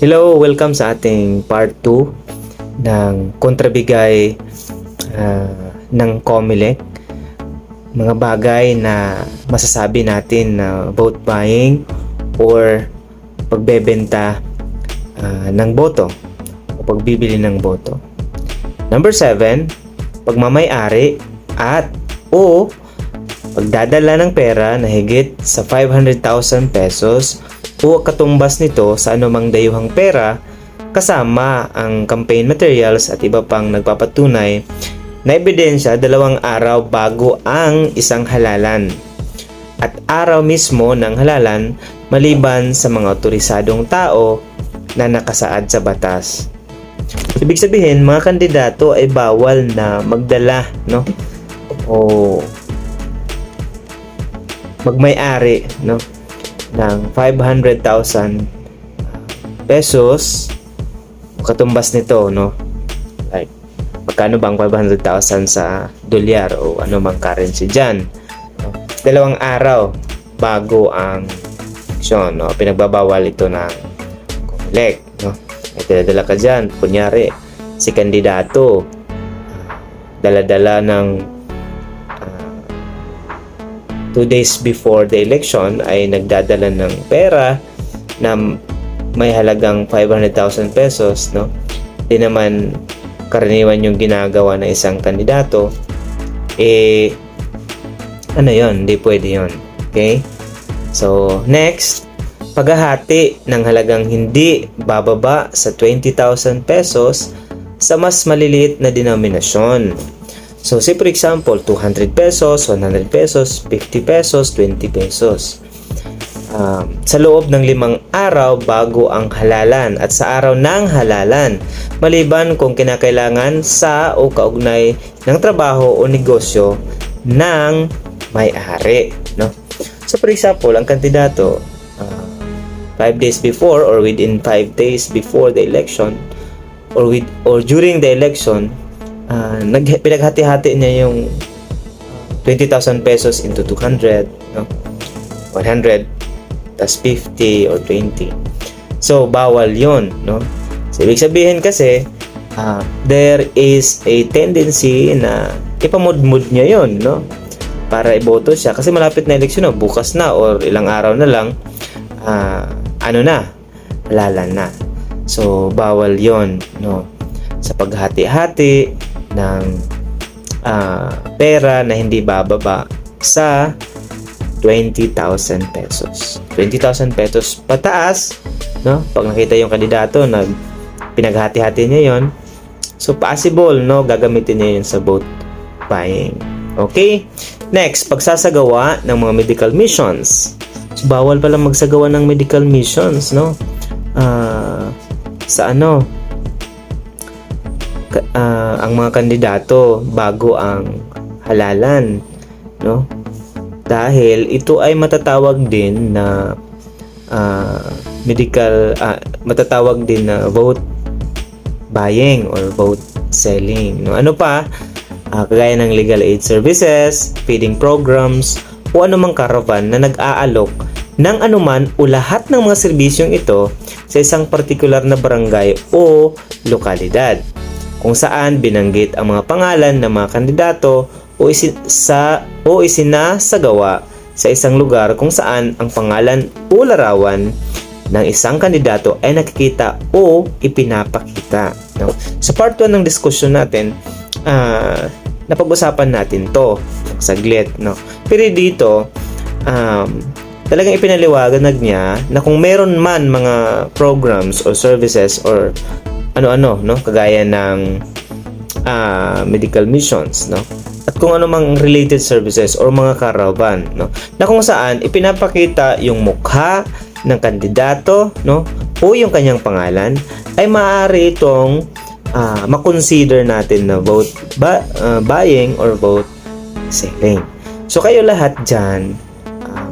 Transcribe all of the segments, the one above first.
Hello, welcome sa ating part 2 ng kontrabigay ah, ng Comelec. Mga bagay na masasabi natin na vote buying or pagbebenta ah, ng boto o pagbibili ng boto. Number 7, pagmamay-ari at o pagdadala ng pera na higit sa 500,000 pesos o katumbas nito sa anumang dayuhang pera kasama ang campaign materials at iba pang nagpapatunay na ebidensya dalawang araw bago ang isang halalan at araw mismo ng halalan maliban sa mga otorisadong tao na nakasaad sa batas. Ibig sabihin, mga kandidato ay bawal na magdala, no? O magmay-ari, no? Ng 500,000 pesos o katumbas nito, no? Like, magkano bang 500,000 sa dolyar o ano mang currency dyan? No? Dalawang araw bago ang aksyon, no? Pinagbabawal ito ng COMELEC, no? May dala ka dyan, kunyari, si kandidato, ah, dala-dala ng two days before the election ay nagdadala ng pera na may halagang 500,000 pesos, no? Di naman karaniwan yung ginagawa ng isang kandidato, eh, ano yon Hindi pwede yon Okay? So, next, paghahati ng halagang hindi bababa sa 20,000 pesos sa mas maliliit na denominasyon. So, say for example, 200 pesos, 100 pesos, 50 pesos, 20 pesos. Um, sa loob ng limang araw bago ang halalan at sa araw ng halalan, maliban kung kinakailangan sa o kaugnay ng trabaho o negosyo ng may-ari. No? So, for example, ang kandidato, 5 days before or within 5 days before the election or with or during the election uh, nag pinaghati-hati niya yung uh, 20,000 pesos into 200 no? 100 tas 50 or 20 so bawal yon no? So ibig sabihin kasi uh, there is a tendency na ipamudmud niya yon no? Para iboto siya. Kasi malapit na eleksyon na bukas na or ilang araw na lang uh, ano na? Halalan na. So bawal yon no? Sa paghati-hati ng ah, pera na hindi bababa sa 20,000 pesos. 20,000 pesos pataas no? Pag nakita yung kandidato nag pinaghati-hati niya yon so possible no? Gagamitin niya yun sa vote buying. Okay? Next pagsasagawa ng mga medical missions. So, bawal pala magsagawa ng medical missions, no? Ah, sa ano? Ah, ang mga kandidato bago ang halalan, no? Dahil ito ay matatawag din na ah, medical ah, matatawag din na vote buying or vote selling, no? Ano pa? Ah, kagaya ng legal aid services, feeding programs, o anumang caravan na nag-aalok ng anuman o lahat ng mga serbisyong ito sa isang partikular na barangay o lokalidad kung saan binanggit ang mga pangalan ng mga kandidato o, isi- sa, o isinasagawa sa isang lugar kung saan ang pangalan o larawan ng isang kandidato ay nakikita o ipinapakita. No? Sa part 1 ng diskusyon natin, ah, napag-usapan natin to saglit no pero dito um, talagang ipinaliwanag niya na kung meron man mga programs or services or ano-ano no? Kagaya ng ah, medical missions no? At kung ano mang related services or mga caravan no? Na kung saan ipinapakita yung mukha ng kandidato no? O yung kanyang pangalan ay maaari itong ah, makonsider natin na vote ba, ah, buying or vote selling. So kayo lahat diyan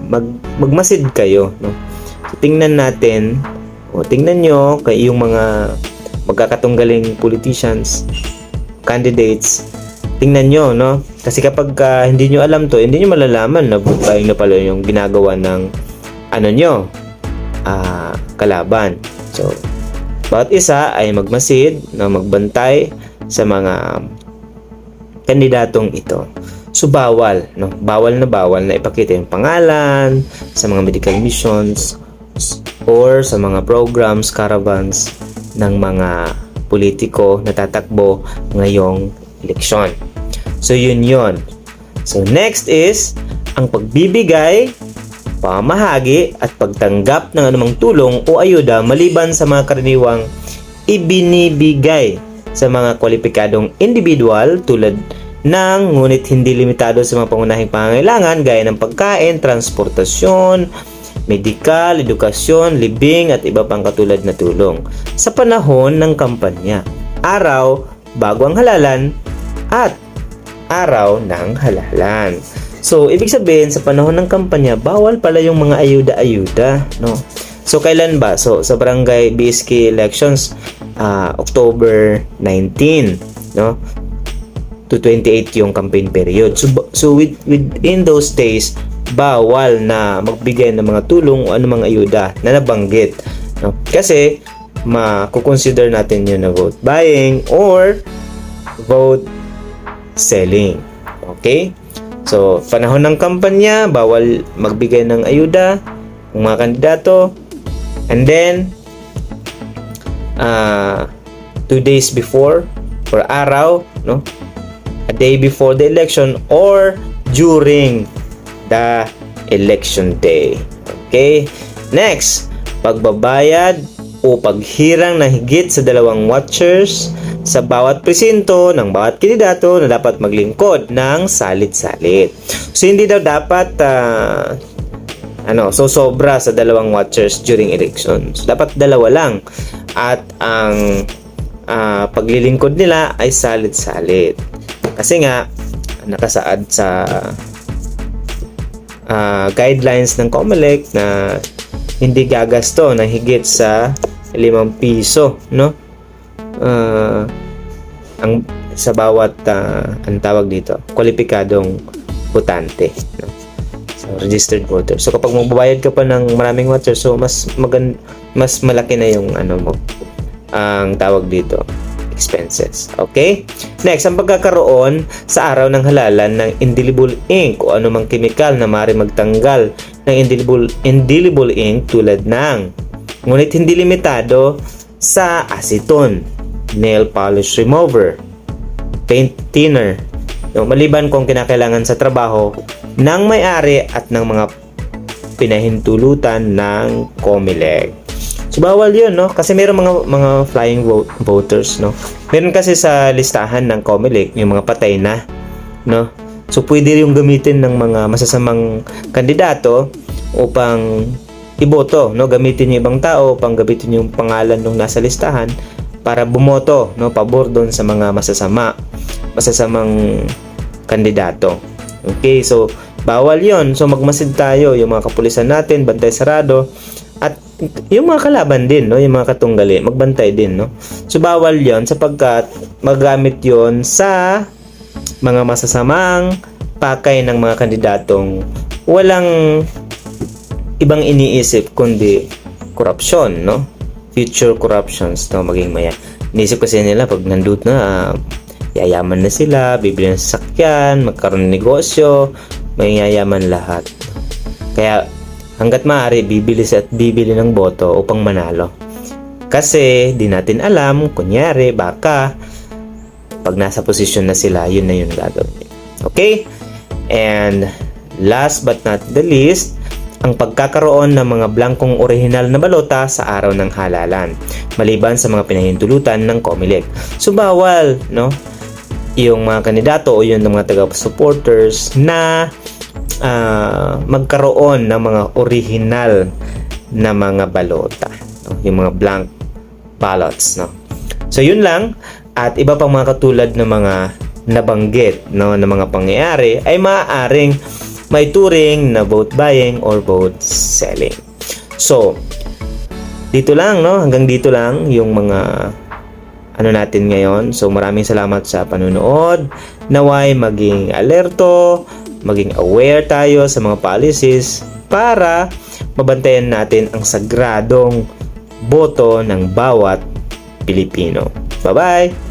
mag magmasid kayo no. So, tingnan natin. O tingnan nyo kay yung mga magkakatunggaling politicians candidates tingnan nyo no kasi kapag ah, hindi nyo alam to hindi nyo malalaman na buying na pala yung ginagawa ng ano nyo ah, kalaban so Bawat isa ay magmasid na magbantay sa mga kandidatong ito. So bawal, no? Bawal na bawal na ipakita yung pangalan sa mga medical missions or sa mga programs, caravans ng mga politiko na tatakbo ngayong eleksyon. So yun yun. So next is ang pagbibigay, pamahagi at pagtanggap ng anumang tulong o ayuda maliban sa mga karaniwang ibinibigay sa mga kwalipikadong individual tulad ng ngunit hindi limitado sa mga pangunahing pangangailangan gaya ng pagkain, transportasyon, medikal, edukasyon, libing at iba pang katulad na tulong sa panahon ng kampanya, araw bago ang halalan at araw ng halalan. So, ibig sabihin sa panahon ng kampanya, bawal pala yung mga ayuda-ayuda, no? So, kailan ba? So, sa barangay BSK elections, ah, October 19, no? to 28 yung campaign period. So, so with, within those days, bawal na magbigay ng mga tulong o anumang ayuda na nabanggit. No? Kasi, makukonsider natin yun na vote buying or vote selling. Okay? So, panahon ng kampanya, bawal magbigay ng ayuda ng mga kandidato. And then, ah two days before or araw, no? A day before the election or during the election day. Okay? Next, pagbabayad o paghirang na higit sa dalawang watchers sa bawat presinto ng bawat kandidato na dapat maglingkod ng salit-salit. So, hindi daw dapat ah, ano, so sobra sa dalawang watchers during elections. Dapat dalawa lang. At ang ah, paglilingkod nila ay salit-salit. Kasi nga, nakasaad sa ah, guidelines ng COMELEC na hindi gagasto na higit sa 5 piso, no? Ah, ang sa bawat ah, ang tawag dito, kwalipikadong botante, no? So, registered voter. So kapag magbabayad ka pa ng maraming water, so mas magan mas malaki na yung ano mo ang tawag dito expenses. Okay? Next, ang pagkakaroon sa araw ng halalan ng indelible ink o anumang kemikal na maaari magtanggal ng indelible, indelible ink tulad ng ngunit hindi limitado sa acetone, nail polish remover, paint thinner, no, maliban kung kinakailangan sa trabaho ng may-ari at ng mga pinahintulutan ng COMELEC. Bawal 'yun, no? Kasi mayroong mga mga flying vote, voters, no? Meron kasi sa listahan ng COMELEC yung mga patay na, no? So pwede yung gamitin ng mga masasamang kandidato upang iboto, no? Gamitin yung ibang tao, pang gamitin yung pangalan ng nasa listahan para bumoto, no? Pabor doon sa mga masasama, masasamang kandidato. Okay, so bawal 'yon. So magmasid tayo yung mga kapulisan natin, bantay sarado yung mga kalaban din, no, yung mga katunggali, magbantay din, no. So bawal 'yon sapagkat magamit 'yon sa mga masasamang pakay ng mga kandidatong walang ibang iniisip kundi corruption, no? Future corruptions, no? Maging maya. Iniisip kasi nila pag nandun na, ah, yayaman na sila, bibili ng sasakyan, magkaroon ng negosyo, may yayaman lahat. Kaya hanggat maaari, bibili at bibili ng boto upang manalo. Kasi di natin alam, kunyari, baka pag nasa posisyon na sila, yun na yun gagawin. Okay? And last but not the least, ang pagkakaroon ng mga blankong orihinal na balota sa araw ng halalan, maliban sa mga pinahintulutan ng COMELEC. So bawal, no? Yung mga kandidato o yung mga taga-supporters na ah, magkaroon ng mga orihinal na mga balota, no? yung mga blank ballots, no? So yun lang at iba pang mga katulad ng mga nabanggit no ng mga pangyayari ay maaaring may turing na vote buying or vote selling. So, dito lang no, hanggang dito lang yung mga ano natin ngayon. So, maraming salamat sa panunood. Naway maging alerto, maging aware tayo sa mga policies para mabantayan natin ang sagradong boto ng bawat Pilipino. Bye-bye!